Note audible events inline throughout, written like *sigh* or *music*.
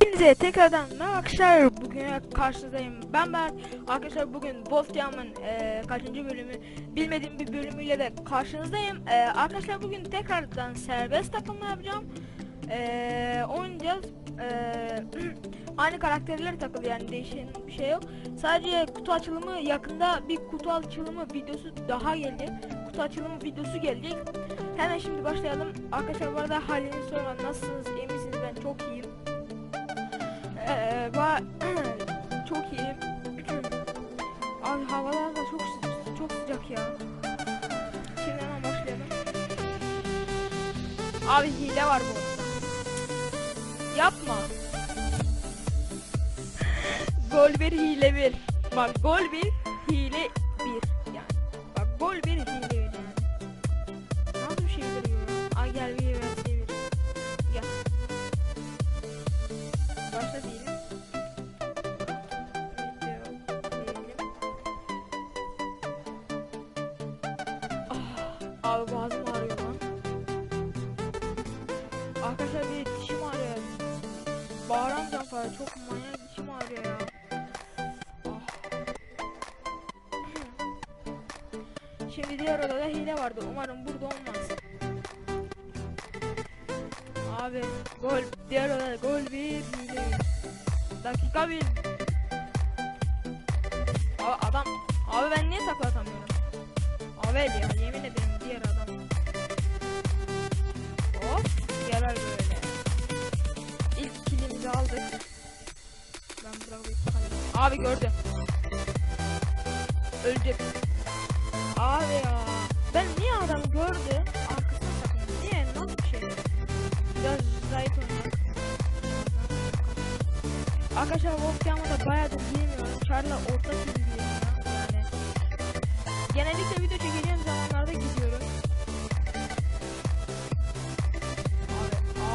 Hepinize tekrardan merhaba arkadaşlar. Bugün karşınızdayım ben ben. Arkadaşlar bugün Wolfjam'ın e, kaçıncı bölümü bilmediğim bir bölümüyle de karşınızdayım. E, arkadaşlar bugün tekrardan serbest takılma yapacağım. E, oynayacağız. E, *clears throat* aynı karakterler takılı yani değişen bir şey yok sadece kutu açılımı yakında bir kutu açılımı videosu daha gelecek kutu açılımı videosu gelecek hemen şimdi başlayalım arkadaşlar bu arada halinizi sorma nasılsınız iyi misiniz ben çok iyiyim ee, *clears throat* çok iyi. *clears throat* Abi havalar da çok çok sıcak ya. Şimdi hemen başlayalım. Abi hile var bu. Yapma. Gol bir hile bir. Bak gol bir hile bir yani. Bak gol bir hile bir yani. Nasıl bir şey veriyor? Ay gel bir ver bir. Gel. Başla diyelim. Ah, abi boğazım ağrıyor Şimdi diğer odada hile vardı. Umarım burada olmaz. Abi gol diğer odada gol bir hile. Dakika bir. Abi adam abi ben niye takla atamıyorum? Abi ya yemin ederim diğer adam. Hop abi böyle. İlk kilimizi aldık. Ben bir Abi gördü. Öldü. Abi ya. Ben niye adam gördü? Arkasına takıldım. Niye? Nasıl bir şey? Biraz zayıf oynayak. Arkadaşlar Wolfgam'a da bayağıdır girmiyorum. Charla orta çizgiyim ya. Yani. Genellikle video çekeceğim zamanlarda gidiyorum.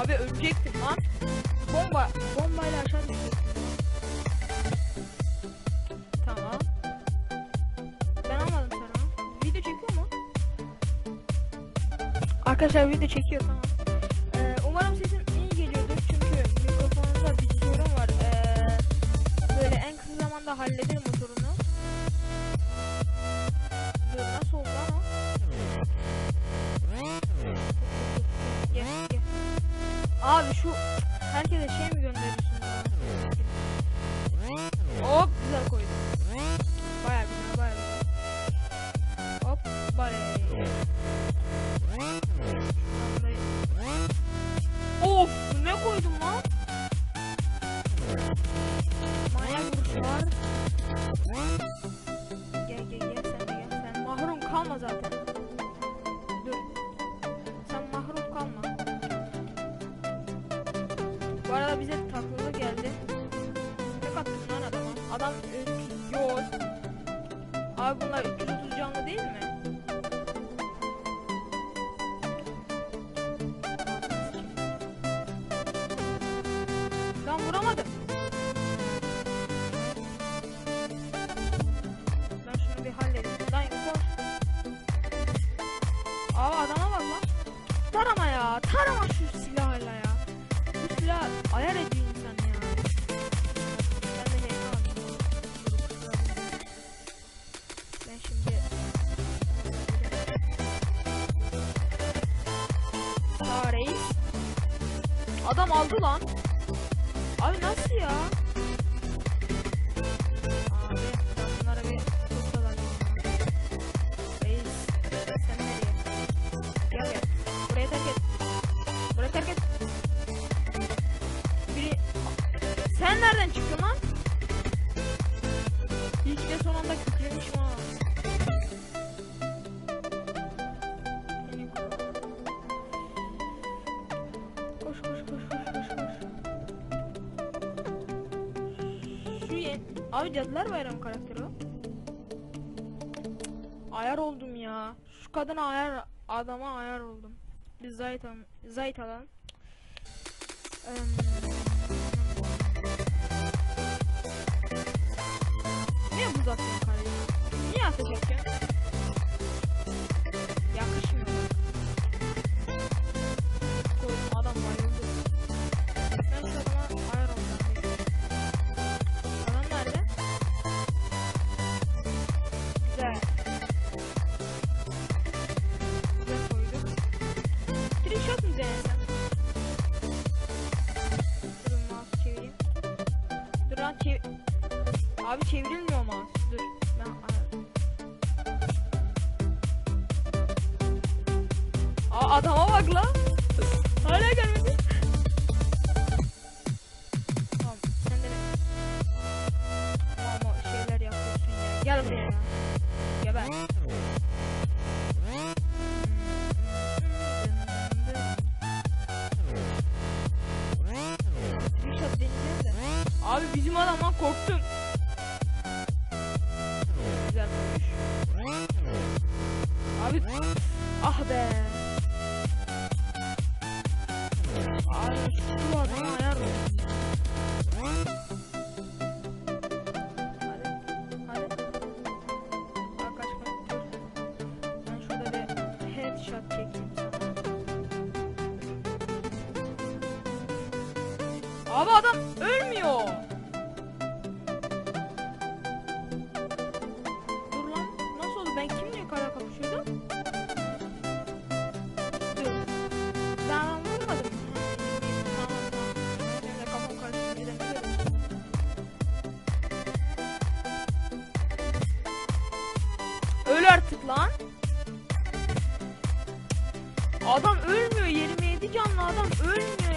Abi, abi ölecektim lan. Bomba, bombayla aşağı düşecektim. Arkadaşlar video çekiyor tamam. Ee, umarım sesim iyi geliyordur çünkü mikrofonumda bir sorun var. Ee, böyle en kısa zamanda hallederim Adam 300 yok. Abi bunlar 330 canlı değil mi? Lan vuramadım. Ben şunu bir halledeyim. Lan koş. Aa adama bak lan. Tarama ya. Tarama şu silahla ya. Bu silah ayar ediyor Adam aldı lan. Abi nasıl ya? Abi Cadılar Bayramı karakteri. Ayar oldum ya. Şu kadına ayar, adama ayar oldum. Bir zayt, zayt alan. Niye buz atıyorsun kardeşim? Niye ateş Mu denesem? Durun mouse çevireyim. Dur lan çevir... Abi çevrilmiyor Abi adam ölmüyor. Dur lan. Nasıl oldu? Ben kimle yukarıda kapışıyordum? Dur. Öl artık lan. Adam ölmüyor. 27 canlı adam ölmüyor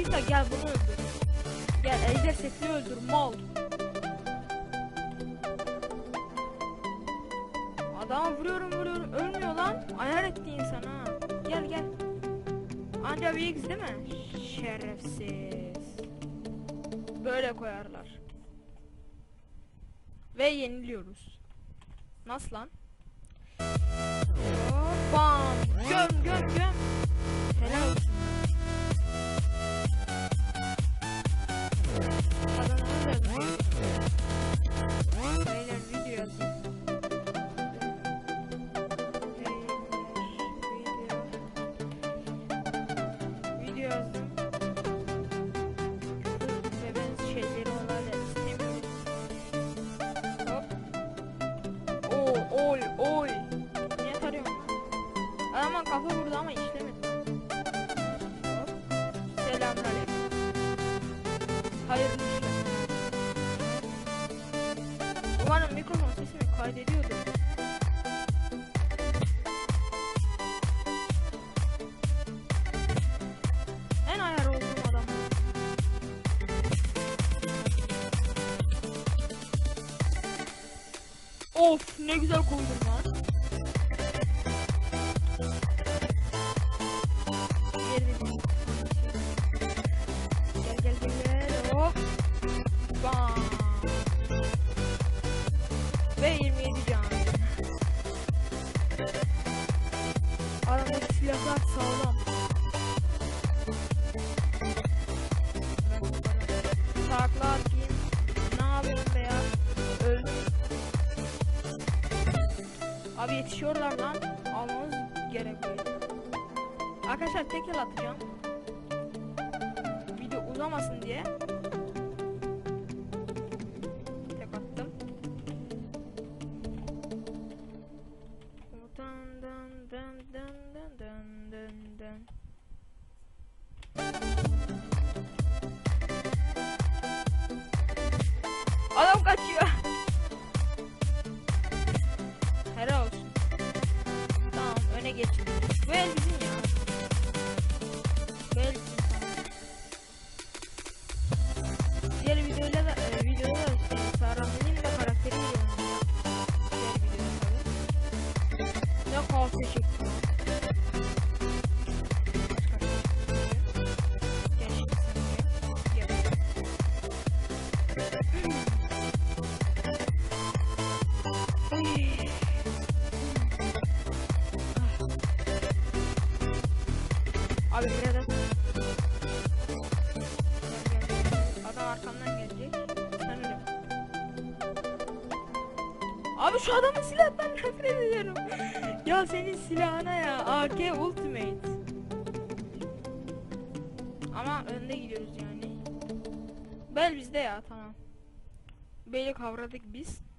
Sıkıysa gel bunu öldür. Gel ejder setli öldür mal. Adama vuruyorum vuruyorum ölmüyor lan. Ayar etti insan ha. Gel gel. Anca bir X değil mi? Şerefsiz. Böyle koyarlar. Ve yeniliyoruz. Nasıl lan? Bam. Göm göm göm. Helal olsun. Kafa vurdu ama işlemedi. Selamünaleyküm. Hayırlı işler. Umarım mikrofon sesimi kaydediyordur. Of ne güzel koydum lan. Sağlam. Takla atayım. Ne yapıyorsun be ya? Öldüm. Abi yetişiyorlar lan. Almamız gerekiyor. Arkadaşlar tekrar atacağım. Abi gel. Adam arkamdan gelecek. Sanırım. Abi şu adamın silahından nefret ediyorum. ya senin silahına ya. AK Ultimate. Ama önde gidiyoruz yani. Bel bizde ya tamam. Bey'i kavradık biz.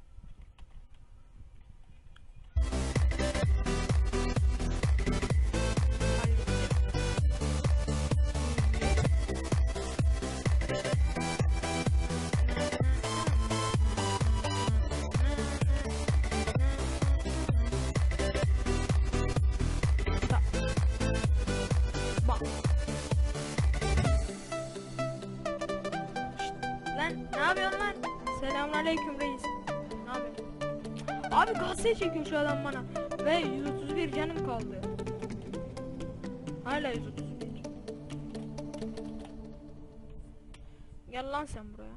Selamünaleyküm reis. Ne? Abi gazete çekiyor şu adam bana. Ve 131 canım kaldı. Hala 131. Gel lan sen buraya.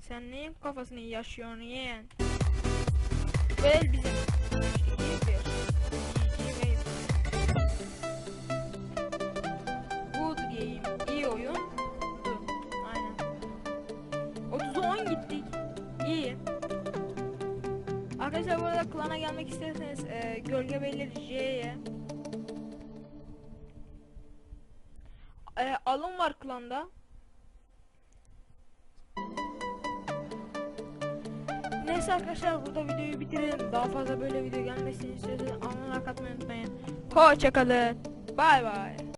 Sen neyin kafasını yaşıyorsun yeğen? Böyle bizim. Arkadaşlar bu arada klana gelmek isterseniz e, gölge belleri J'ye. E, alım var klanda. Neyse arkadaşlar burada videoyu bitirelim. Daha fazla böyle video gelmesini istiyorsanız alana katmayı unutmayın. Hoşçakalın. Bay bay.